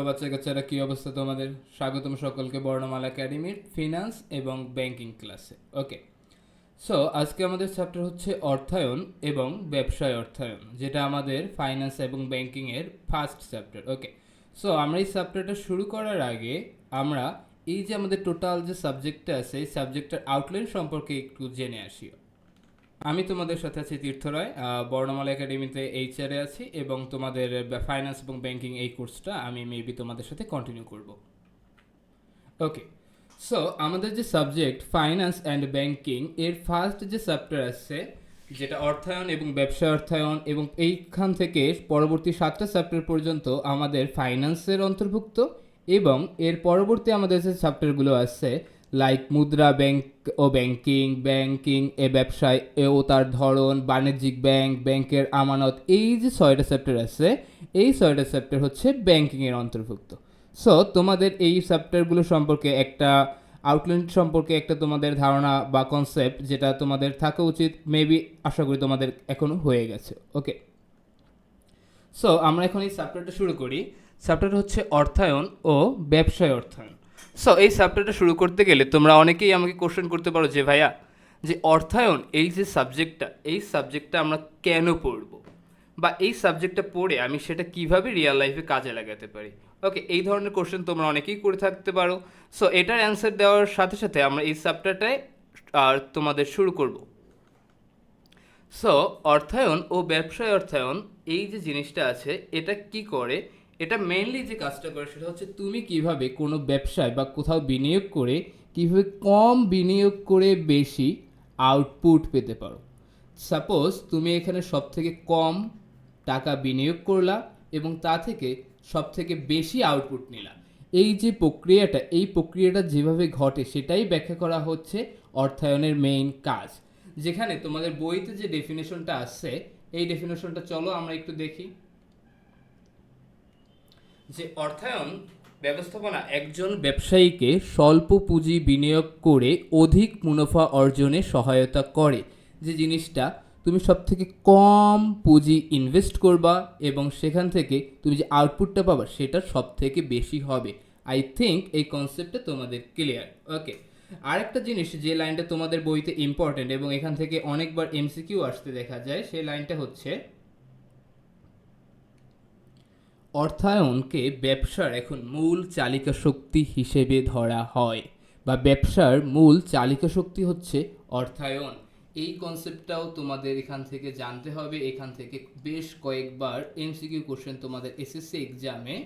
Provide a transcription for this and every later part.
Hello বাচ্চা কী অবস্থা তোমাদের? স্বাগতম সকলকে বর্ণমালা একাডেমির ফিনান্স এবং ব্যাংকিং ক্লাসে। ওকে সো আজকে আমাদের চ্যাপ্টার হচ্ছে অর্থায়ন এবং ব্যবসায় অর্থায়ন, যেটা আমাদের ফাইন্যান্স এবং ব্যাংকিংয়ের ফার্স্ট চ্যাপ্টার ওকে সো আমরা এই চ্যাপ্টারটা শুরু করার আগে আমরা এই যে আমাদের টোটাল যে সাবজেক্টটা আছে, এই সাবজেক্টের আউটলাইন সম্পর্কে একটু জেনে আসি। আমি তোমাদের সাথে আছি তীর্থ রায় বর্ণমালা একাডেমিতে এইচআরে আছি এবং তোমাদের ফাইন্যান্স এবং ব্যাংকিং এই কোর্সটা আমি মেবি তোমাদের সাথে কন্টিনিউ করব। ওকে সো আমাদের যে সাবজেক্ট ফাইন্যান্স অ্যান্ড ব্যাংকিং এর ফার্স্ট যে চ্যাপ্টার আছে, যেটা অর্থায়ন এবং ব্যবসা অর্থায়ন এবং এইখান থেকে পরবর্তী সাতটা চ্যাপ্টার পর্যন্ত আমাদের ফাইন্যান্সের অন্তর্ভুক্ত এবং এর পরবর্তী আমাদের যে চ্যাপ্টারগুলো আছে লাইক মুদ্রা ব্যাংক ও ব্যাংকিং ব্যাংকিং এ ব্যবসায় এ ও তার ধরন, বাণিজ্যিক ব্যাংক ব্যাংকের আমানত, এই যে ছয়টা চ্যাপ্টার আছে, এই ছয়টা চ্যাপ্টার হচ্ছে ব্যাংকিংয়ের অন্তর্ভুক্ত। সো তোমাদের এই চ্যাপ্টারগুলো সম্পর্কে একটা আউটলাইন সম্পর্কে একটা তোমাদের ধারণা বা কনসেপ্ট যেটা তোমাদের থাকা উচিত মেবি আশা করি তোমাদের এখনও হয়ে গেছে ওকে সো আমরা এখন এই চ্যাপ্টারটা শুরু করি। চ্যাপ্টার হচ্ছে অর্থায়ন ও ব্যবসায় অর্থায়ন। সো এই চ্যাপ্টারটা শুরু করতে গেলে তোমরা অনেকেই আমাকে কোশ্চেন করতে পারো যে, ভাইয়া, যে অর্থায়ন, এই যে সাবজেক্টটা এই সাবজেক্টটা আমরা কেন পড়ব? বা এই সাবজেক্টটা পড়ে আমি সেটা কীভাবে রিয়েল লাইফে কাজে লাগাতে পারি? ওকে এই ধরনের কোশ্চেন তোমরা অনেকেই করে থাকতে পারো। সো এটার অ্যান্সার দেওয়ার সাথে সাথে আমরা এই চ্যাপ্টারটায় আর তোমাদের শুরু করব। সো অর্থায়ন ও ব্যবসায় অর্থায়ন, এই যে জিনিসটা আছে, এটা কি করে? এটা মেনলি যে কাজটা করে সেটা হচ্ছে তুমি কীভাবে কোনো ব্যবসায় বা কোথাও বিনিয়োগ করে কীভাবে কম বিনিয়োগ করে বেশি আউটপুট পেতে পারো। সাপোজ তুমি এখানে সব থেকে কম টাকা বিনিয়োগ করলা এবং তা থেকে সব থেকে বেশি আউটপুট নিলা। এই যে প্রক্রিয়াটা, এই প্রক্রিয়াটা যেভাবে ঘটে সেটাই ব্যাখ্যা করা হচ্ছে অর্থায়নের মেইন কাজ। যেখানে তোমাদের বইতে যে ডেফিনেশনটা আসছে, এই ডেফিনেশনটা চলো আমরা একটু দেখি। যে অর্থায়ন ব্যবস্থাপনা একজন ব্যবসায়ীকে স্বল্প পুঁজি বিনিয়োগ করে অধিক মুনাফা অর্জনে সহায়তা করে। যে জিনিসটা তুমি সব থেকে কম পুঁজি ইনভেস্ট করবা এবং সেখান থেকে তুমি যে আউটপুটটা পাবা সেটা সব থেকে বেশি হবে। আই থিঙ্ক এই কনসেপ্টটা তোমাদের ক্লিয়ার ওকে আরেকটা জিনিস যে লাইনটা তোমাদের বইতে ইম্পর্টেন্ট এবং এখান থেকে অনেকবার এমসিকিউ আসতে দেখা যায়, সেই লাইনটা হচ্ছে অর্থায়নকে ব্যবসার এখন মূল চালিকা শক্তি হিসেবে ধরা হয় বা ব্যবসার মূল চালিকা শক্তি হচ্ছে অর্থায়ন। এই কনসেপ্টটাও তোমাদের এখান থেকে জানতে হবে। এখান থেকে বেশ কয়েকবার এমসিকিউ কোশ্চেন তোমাদের এসএসসি এক্সামে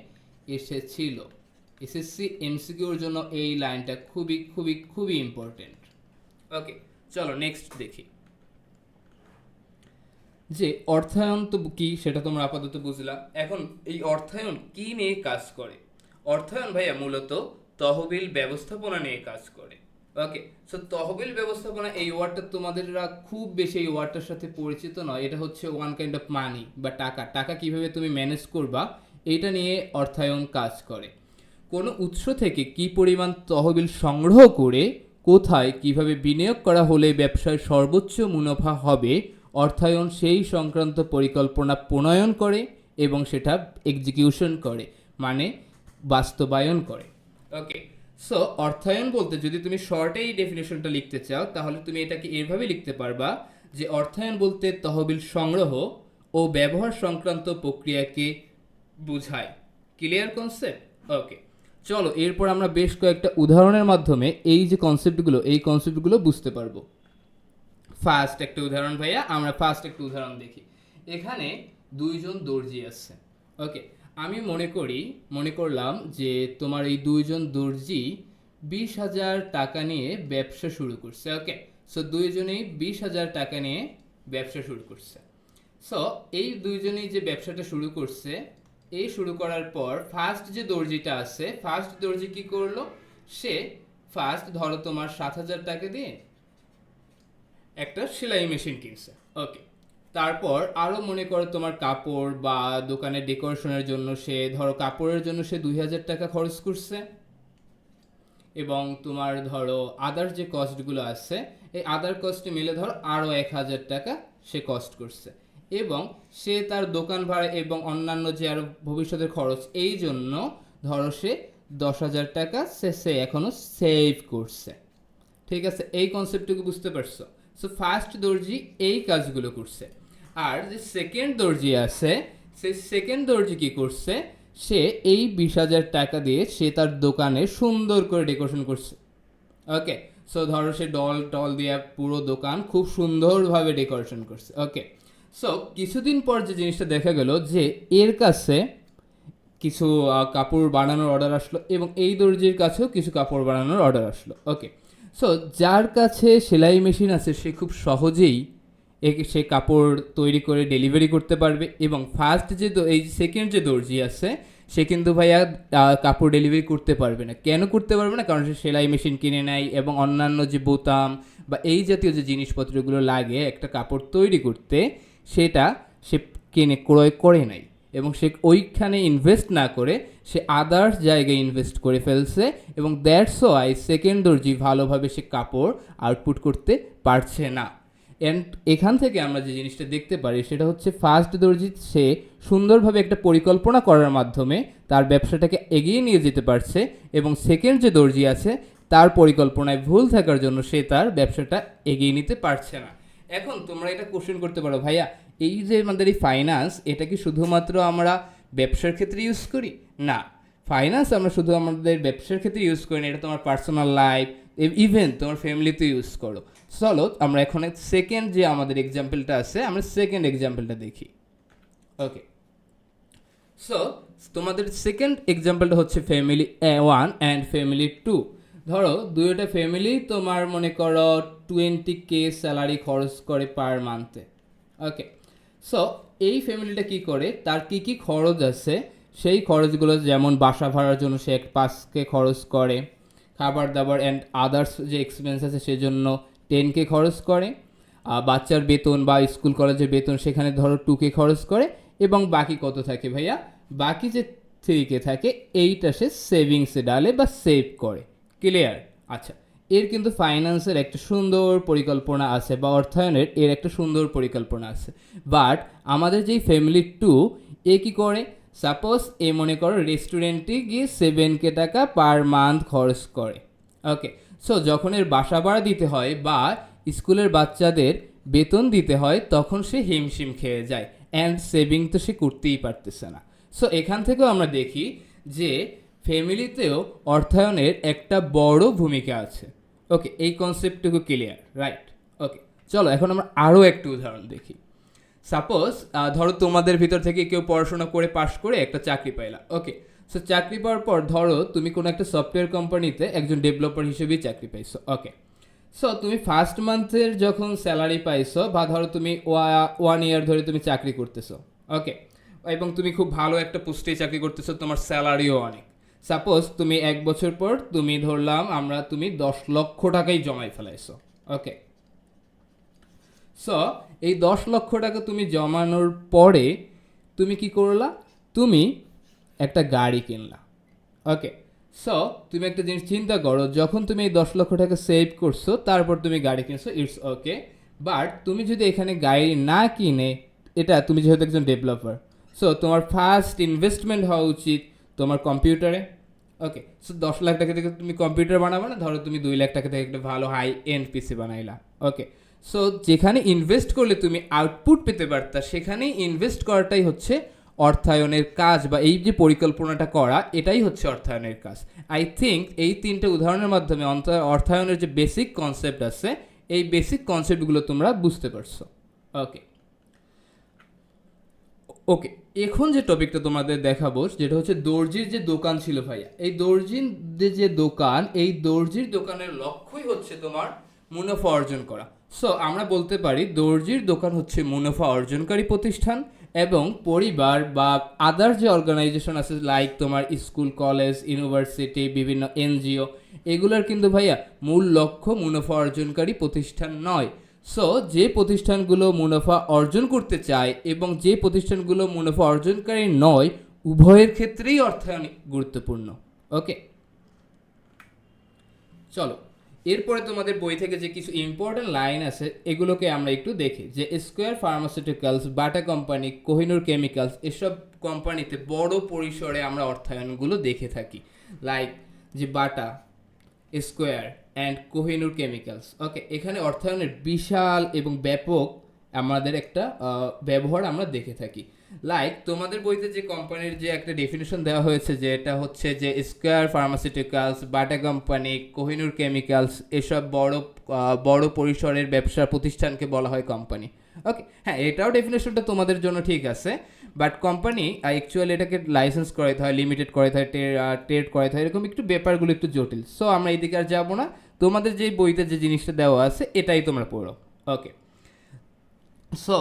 এসেছিল। এসএসসি এমসিকিউর জন্য এই লাইনটা খুবই খুবই খুবই ইম্পর্টেন্ট ওকে চলো নেক্সট দেখি। যে অর্থায়ন তো কি সেটা তোমরা আপাতত বুঝলা। এখন এই অর্থায়ন কি নিয়ে কাজ করে? অর্থায়ন ভাইয়া মূলত তহবিল ব্যবস্থাপনা নিয়ে কাজ করে। ওকে সো তহবিল ব্যবস্থাপনা এই ওয়ার্ডটা তোমাদেররা খুব বেশি এই ওয়ার্ডটার সাথে পরিচিত নয়। এটা হচ্ছে ওয়ান কাইন্ড অফ মানি বা টাকা। টাকা কীভাবে তুমি ম্যানেজ করবা এটা নিয়ে অর্থায়ন কাজ করে। কোনো উৎস থেকে কি পরিমাণ তহবিল সংগ্রহ করে, কোথায়, কীভাবে বিনিয়োগ করা হলে ব্যবসায় সর্বোচ্চ মুনাফা হবে অর্থায়ন সেই সংক্রান্ত পরিকল্পনা প্রণয়ন করে এবং সেটা এক্সিকিউশন করে মানে বাস্তবায়ন করে। ওকে সো অর্থায়ন বলতে যদি তুমি শর্টে এই ডেফিনেশনটা লিখতে চাও, তাহলে তুমি এটাকে এভাবে লিখতে পারবা যে অর্থায়ন বলতে তহবিল সংগ্রহ ও ব্যবহার সংক্রান্ত প্রক্রিয়াকে বোঝায়। ক্লিয়ার কনসেপ্ট ওকে চলো, এরপর আমরা বেশ কয়েকটা উদাহরণের মাধ্যমে এই যে কনসেপ্টগুলো এই কনসেপ্টগুলো বুঝতে পারব। ফার্স্ট একটা উদাহরণ ভাইয়া, আমরা ফার্স্ট একটা উদাহরণ দেখি। এখানে দুইজন দর্জি আছে ওকে আমি মনে করি, মনে করলাম যে তোমার এই দুইজন দর্জি বিশ হাজার টাকা নিয়ে ব্যবসা শুরু করছে ওকে সো দুইজনেই বিশ হাজার টাকা নিয়ে ব্যবসা শুরু করছে। সো এই দুইজনেই যে ব্যবসাটা শুরু করছে, এই শুরু করার পর ফার্স্ট যে দর্জিটা আছে ফার্স্ট দর্জি কি করল? সে ফার্স্ট ধরো তোমার সাত হাজার টাকা দিয়ে একটা সেলাই মেশিন কিনছে। ওকে তারপর আরও মনে করো তোমার কাপড় বা দোকানে ডেকোরেশনের জন্য সে, ধরো কাপড়ের জন্য সে দুই হাজার টাকা খরচ করছে। এবং তোমার ধরো আদার যে কস্টগুলো আছে, এই আদার কস্টে মিলে ধরো আরও এক হাজার টাকা সে কস্ট করছে। এবং সে তার দোকান ভাড়া এবং অন্যান্য যে আরও ভবিষ্যতের খরচ, এই জন্য ধরো সে দশ হাজার টাকা সে সে এখনও সেভ করছে। ঠিক আছে? এই কনসেপ্টটুকু বুঝতে পারছ? সো ফার্স্ট দর্জি এই কাজগুলো করছে। আর যে সেকেন্ড দর্জি আছে, সে সেকেন্ড দর্জি কি করছে? সে এই বিশ হাজার টাকা দিয়ে সে তার দোকানে সুন্দর করে ডেকোরেশন করছে। ওকে সো ধরো সে ডল টল দিয়ে পুরো দোকান খুব সুন্দরভাবে ডেকোরেশন করছে। ওকে সো কিছুদিন পর যে জিনিসটা দেখা গেল যে এর কাছে কিছু কাপড় বানানোর অর্ডার আসলো এবং এই দর্জির কাছেও কিছু কাপড় বানানোর অর্ডার আসলো। ওকে সো যার কাছে সেলাই মেশিন আছে, সে খুব সহজেই সে কাপড় তৈরি করে ডেলিভারি করতে পারবে এবং ফার্স্ট যে এই সেকেন্ড যে দর্জি আছে, সে কিন্তু ভাইয়া কাপড় ডেলিভারি করতে পারবে না। কেন করতে পারবে না? কারণ সে সেলাই মেশিন কিনে নেয় এবং অন্যান্য যে বোতাম বা এই জাতীয় যে জিনিসপত্রগুলো লাগে একটা কাপড় তৈরি করতে, সেটা সে কিনে, ক্রয় করে নাই। এবং সে ওইখানে ইনভেস্ট না করে, সে আদার্স জায়গায় ইনভেস্ট করে ফেলছে এবং দ্যাটস ওয়াই সেকেন্ড দর্জি ভালোভাবে সে কাপড় আউটপুট করতে পারছে না। অ্যান্ড এখান থেকে আমরা যে জিনিসটা দেখতে পারি, সেটা হচ্ছে ফার্স্ট দর্জি সে সুন্দরভাবে একটা পরিকল্পনা করার মাধ্যমে তার ব্যবসাটাকে এগিয়ে নিয়ে যেতে পারছে এবং সেকেন্ড যে দর্জি আছে, তার পরিকল্পনায় ভুল থাকার জন্য সে তার ব্যবসাটা এগিয়ে নিতে পারছে না। এখন তোমরা এটা কোশ্চেন করতে পারো, ভাইয়া এই যে আমাদের এই ফাইন্যান্স এটা কি শুধুমাত্র আমরা ব্যবসার ক্ষেত্রে ইউজ করি? না। ফাইন্যান্স আমরা শুধু আমাদের ব্যবসার ক্ষেত্রে ইউজ করি না, এটা তোমার পার্সোনাল লাইফ ইভেন তোমার ফ্যামিলিতে ইউজ করো। চলো, আমরা এখন সেকেন্ড যে আমাদের এক্সাম্পলটা আছে, আমরা সেকেন্ড এক্সাম্পলটা দেখি। ওকে সো তোমাদের সেকেন্ড এক্সাম্পলটা হচ্ছে family one and family two ধরো, দুইটা ফ্যামিলি তোমার মনে করো টোয়েন্টি কে স্যালারি খরচ করে পার মান্থে ওকে সো এই ফ্যামিলিটা কি করে? তার কি কি খরচ আছে? সেই খরচগুলো যেমন বাসা ভাড়ার জন্য সে এক পাঁচকে খরচ করে, খাবার দাবার অ্যান্ড আদার্স যে এক্সপেন্স আছে সেজন্য টেন কে খরচ করে বাচ্চার বেতন বা স্কুল কলেজের বেতন সেখানে ধরো টুকে খরচ করে, এবং বাকি কত থাকে ভাইয়া? বাকি যে থ্রিকে থাকে, এইটা সে সেভিংসে ডালে বা সেভ করে। ক্লিয়ার আচ্ছা। এর কিন্তু ফাইন্যান্সের একটা সুন্দর পরিকল্পনা আছে বা অর্থায়নের এর একটা সুন্দর পরিকল্পনা আছে। বাট আমাদের যেই ফ্যামিলি টু এ কি করে? সাপোজ এ মনে করো রেস্টুরেন্টে গিয়ে সেভেন কে টাকা পার মান্থ খরচ করে। ওকে সো যখন এর বাসা ভাড়া দিতে হয় বা স্কুলের বাচ্চাদের বেতন দিতে হয়, তখন সে হিমশিম খেয়ে যায়। অ্যান্ড সেভিং তো সে করতেই পারতেছে না। সো এখান থেকেও আমরা দেখি যে ফ্যামিলিতেও অর্থায়নের একটা বড় ভূমিকা আছে। ওকে এই কনসেপ্টটুকু ক্লিয়ার রাইট ওকে চলো, এখন আমরা আরও একটু উদাহরণ দেখি। সাপোজ ধরো তোমাদের ভিতর থেকে কেউ পড়াশোনা করে, পাশ করে একটা চাকরি পাইলা। ওকে সো চাকরি পাওয়ার পর ধরো তুমি কোনো একটা সফটওয়্যার কোম্পানিতে একজন ডেভেলপার হিসেবেই চাকরি পাইছো। ওকে সো তুমি ফার্স্ট মান্থের যখন স্যালারি পাইছো বা ধরো তুমি ওয়ান ইয়ার ধরে তুমি চাকরি করতেছো। ওকে এবং তুমি খুব ভালো একটা পোস্টে চাকরি করতেছো, তোমার স্যালারিও অনেক। সাপোজ তুমি এক বছর পর তুমি ধরলাম আমরা তুমি দশ লক্ষ টাকাই জমাই ফেলাইছো। ওকে সো এই দশ লক্ষ টাকা তুমি জমানোর পরে তুমি কি করলা? তুমি একটা গাড়ি কিনলা। ওকে সো তুমি একটা জিনিস চিন্তা করো, যখন তুমি এই দশ লক্ষ টাকা সেভ করছ, তারপর তুমি গাড়ি কিনছো ইটস ওকে বাট তুমি যদি এখানে গাড়ি না কিনে, এটা তুমি যেহেতু একজন ডেভেলপার সো তোমার ফার্স্ট ইনভেস্টমেন্ট হওয়া উচিত। তোমার কম্পিউটারে ওকে সো দশ লাখ টাকা থেকে তুমি কম্পিউটার বানাবো না? ধরো তুমি দুই লাখ টাকা থেকে একটা ভালো হাই এন্ড পিসি বানাইলা। ওকে সো যেখানে ইনভেস্ট করলে তুমি আউটপুট পেতে পারতা, সেখানেই ইনভেস্ট করাটাই হচ্ছে অর্থায়নের কাজ বা এই যে পরিকল্পনাটা করা, এটাই হচ্ছে অর্থায়নের কাজ। আই থিঙ্ক এই তিনটে উদাহরণের মাধ্যমে অর্থায়নের যে বেসিক কনসেপ্ট আছে, এই বেসিক কনসেপ্টগুলো তোমরা বুঝতে পারছ। ওকে ওকে এখন যে টপিকটা তোমাদের দেখাবো, যেটা হচ্ছে দর্জির যে দোকান ছিল ভাইয়া। এই দর্জির যে দোকান, এই দর্জির দোকানের লক্ষ্যই হচ্ছে তোমার মুনাফা অর্জন করা। সো আমরা বলতে পারি দর্জির দোকান হচ্ছে মুনাফা অর্জনকারী প্রতিষ্ঠান এবং পরিবার বা আদার যে অর্গানাইজেশন আছে লাইক তোমার স্কুল কলেজ ইউনিভার্সিটি বিভিন্ন এনজিও, এগুলোর কিন্তু ভাইয়া মূল লক্ষ্য মুনাফা অর্জনকারী প্রতিষ্ঠান নয়। সো যে প্রতিষ্ঠানগুলো মুনাফা অর্জন করতে চায় এবং যে প্রতিষ্ঠানগুলো মুনাফা অর্জনকারী নয়, উভয়ের ক্ষেত্রেই অর্থায়ন গুরুত্বপূর্ণ। ওকে চলো, এরপরে তোমাদের বই থেকে যে কিছু ইম্পর্টেন্ট লাইন আছে, এগুলোকে আমরা একটু দেখি। যে Square Pharmaceuticals Bata company Kohinoor Chemicals এসব কোম্পানিতে বড় পরিসরে আমরা অর্থায়নগুলো দেখে থাকি। লাইক যে Bata Square and Kohinoor Chemicals. Okay, এখানে অর্থায়নের বিশাল এবং ব্যাপক আমাদের একটা ব্যবহার আমরা দেখে থাকি। লাইক তোমাদের বইতে যে কোম্পানির যে একটা ডেফিনেশন দেওয়া হয়েছে যে এটা হচ্ছে যে Square Pharmaceuticals Bata company Kohinoor Chemicals, এসব বড় বড় পরিসরের ব্যবসা প্রতিষ্ঠানকে বলা হয় কোম্পানি ওকে হ্যাঁ এটাও ডেফিনেশনটা তোমাদের জন্য ঠিক আছে বাট কোম্পানি অ্যাকচুয়ালি এটাকে লাইসেন্স করাইতে হয় লিমিটেড করাইতে হয় ট্রেড করাইতে হয়, এরকম একটু ব্যাপারগুলো একটু জটিল। সো আমরা এদিকে আর যাব না। তোমাদের যে বইতে যে জিনিসটা দেওয়া আছে, এটাই তোমরা পড়ো। ওকে সো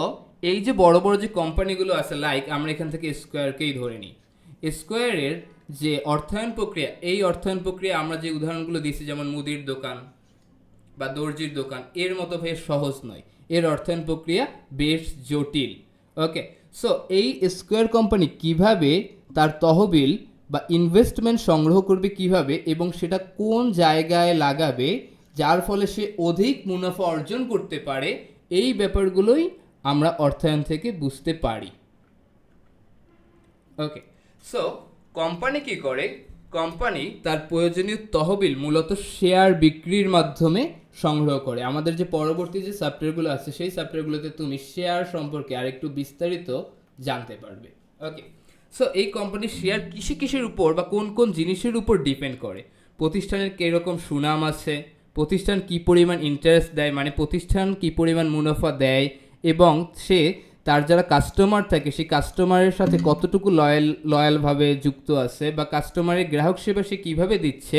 এই যে বড় বড় যে কোম্পানিগুলো আছে লাইক আমরা এখান থেকে স্কোয়ারকেই ধরে নিই। স্কোয়ারের যে অর্থায়ন প্রক্রিয়া, এই অর্থায়ন প্রক্রিয়া আমরা যে উদাহরণগুলো দিয়েছি, যেমন মুদির দোকান বা দর্জির দোকান, এর মতো বেশ সহজ নয়। এর অর্থায়ন প্রক্রিয়া বেশ জটিল। ওকে সো এই স্কোয়ার কোম্পানি কীভাবে তার তহবিল বা ইনভেস্টমেন্ট সংগ্রহ করবে কীভাবে এবং সেটা কোন জায়গায় লাগাবে, যার ফলে সে অধিক মুনাফা অর্জন করতে পারে, এই ব্যাপারগুলোই আমরা অর্থায়ন থেকে বুঝতে পারি। ওকে সো কোম্পানি কি করে? কোম্পানি তার প্রয়োজনীয় তহবিল, মূলত শেয়ার বিক্রির মাধ্যমে সংগ্রহ করে। আমাদের যে পরবর্তী যে চ্যাপ্টারগুলো আছে, সেই চ্যাপ্টারগুলোতে তুমি শেয়ার সম্পর্কে আরেকটু বিস্তারিত জানতে পারবে। ওকে সো এই কোম্পানির শেয়ার কিসে কিসের উপর বা কোন কোন জিনিসের উপর ডিপেন্ড করে? প্রতিষ্ঠানের কীরকম সুনাম আছে? প্রতিষ্ঠান কি পরিমাণ ইন্টারেস্ট দেয়? মানে প্রতিষ্ঠান কি পরিমাণ মুনাফা দেয়? এবং সে তার যারা কাস্টমার থাকে, সেই কাস্টমারের সাথে কতটুকু লয়াল লয়ালভাবে যুক্ত আছে বা কাস্টমারের গ্রাহক সেবা সে কীভাবে দিচ্ছে,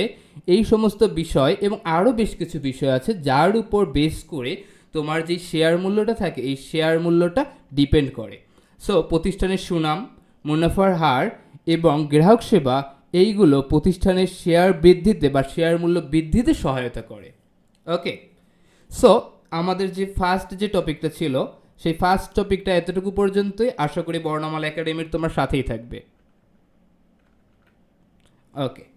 এই সমস্ত বিষয় এবং আরও বেশ কিছু বিষয় আছে যার উপর বেস করে তোমার যে শেয়ার মূল্যটা থাকে, এই শেয়ার মূল্যটা ডিপেন্ড করে। সো প্রতিষ্ঠানের সুনাম, মুনাফার হার এবং গ্রাহক সেবা, এইগুলো প্রতিষ্ঠানের শেয়ার বৃদ্ধিতে বা শেয়ার মূল্য বৃদ্ধিতে সহায়তা করে। ওকে সো আমাদের যে ফার্স্ট যে টপিকটা ছিল সেই ফার্স্ট টপিকটা এতটুকু পর্যন্তই। আশা করি বর্ণমালা একাডেমির তোমার সাথেই থাকবে। ওকে